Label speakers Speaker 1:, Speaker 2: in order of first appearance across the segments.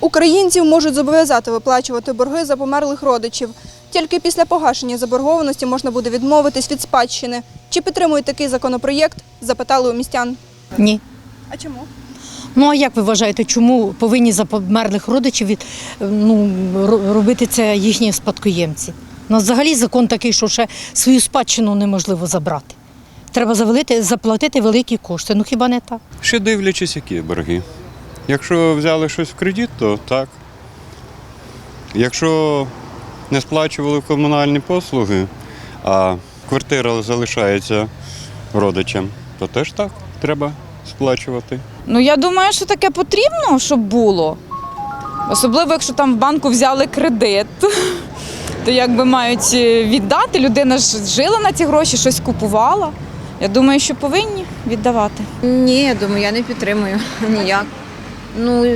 Speaker 1: Українців можуть зобов'язати виплачувати борги за померлих родичів. Тільки після погашення заборгованості можна буде відмовитись від спадщини. Чи підтримують такий законопроєкт? Запитали у містян.
Speaker 2: Ні.
Speaker 1: А чому?
Speaker 2: Ну а як ви вважаєте, чому повинні за померлих родичів від, ну, робити це їхні спадкоємці? У нас взагалі закон такий, що ще свою спадщину неможливо забрати. Треба завалити, заплатити великі кошти. Ну хіба не так?
Speaker 3: Ще дивлячись, які борги. Якщо взяли щось в кредит, то так. Якщо не сплачували комунальні послуги, а квартира залишається родичам, то теж так треба сплачувати.
Speaker 4: Ну я думаю, що таке потрібно, щоб було. Особливо, якщо там в банку взяли кредит, то якби мають е, віддати. Людина ж жила на ці гроші, щось купувала. Я думаю, що повинні віддавати.
Speaker 5: Ні, я думаю, я не підтримую ніяк. Ну,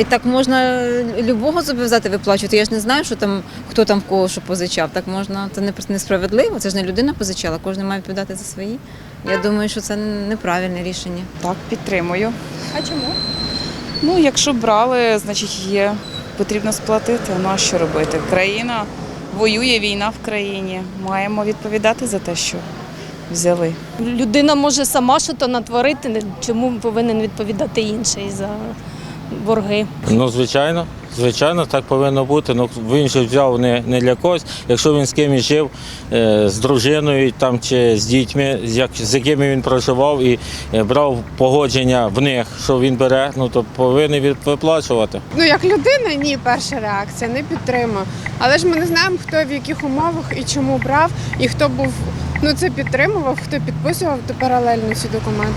Speaker 5: і так можна любого зобов'язати виплачувати. Я ж не знаю, що там, хто там в кого що позичав. Так можна, це не несправедливо. Це ж не людина позичала, кожен має відповідати за свої. Я думаю, що це неправильне рішення.
Speaker 6: Так, підтримую.
Speaker 1: А чому?
Speaker 6: Ну, якщо брали, значить є. Потрібно сплатити. Ну а що робити? Країна воює, війна в країні. Маємо відповідати за те, що взяли.
Speaker 7: Людина може сама щось натворити, чому повинен відповідати інший за борги.
Speaker 8: Ну, звичайно, звичайно, так повинно бути. Ну, він же взяв не, не для когось. Якщо він з кимось жив, е, з дружиною там, чи з дітьми, з, як, з якими він проживав і е, брав погодження в них, що він бере, ну то повинен від- виплачувати.
Speaker 9: Ну, як людина, ні, перша реакція, не підтримую. Але ж ми не знаємо, хто в яких умовах і чому брав, і хто був, ну це підтримував, хто підписував то паралельно ці документи.